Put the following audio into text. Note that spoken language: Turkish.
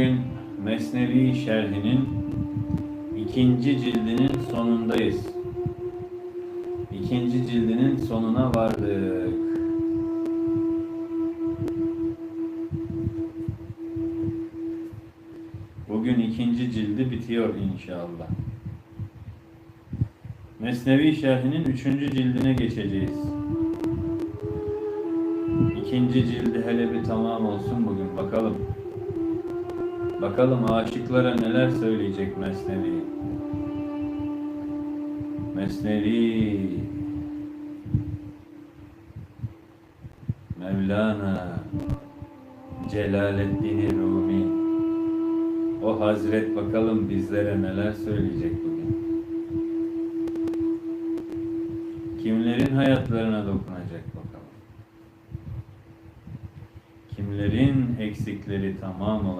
Bugün Mesnevi Şerhi'nin ikinci cildinin sonundayız. İkinci cildinin sonuna vardık. Bugün ikinci cildi bitiyor inşallah. Mesnevi Şerhi'nin üçüncü cildine geçeceğiz. İkinci cildi hele bir tamam olsun bugün bakalım. Bakalım aşıklara neler söyleyecek Mesnevi. Mesnevi. Mevlana Celaleddin Rumi. O Hazret bakalım bizlere neler söyleyecek bugün. Kimlerin hayatlarına dokunacak bakalım. Kimlerin eksikleri tamam olacak.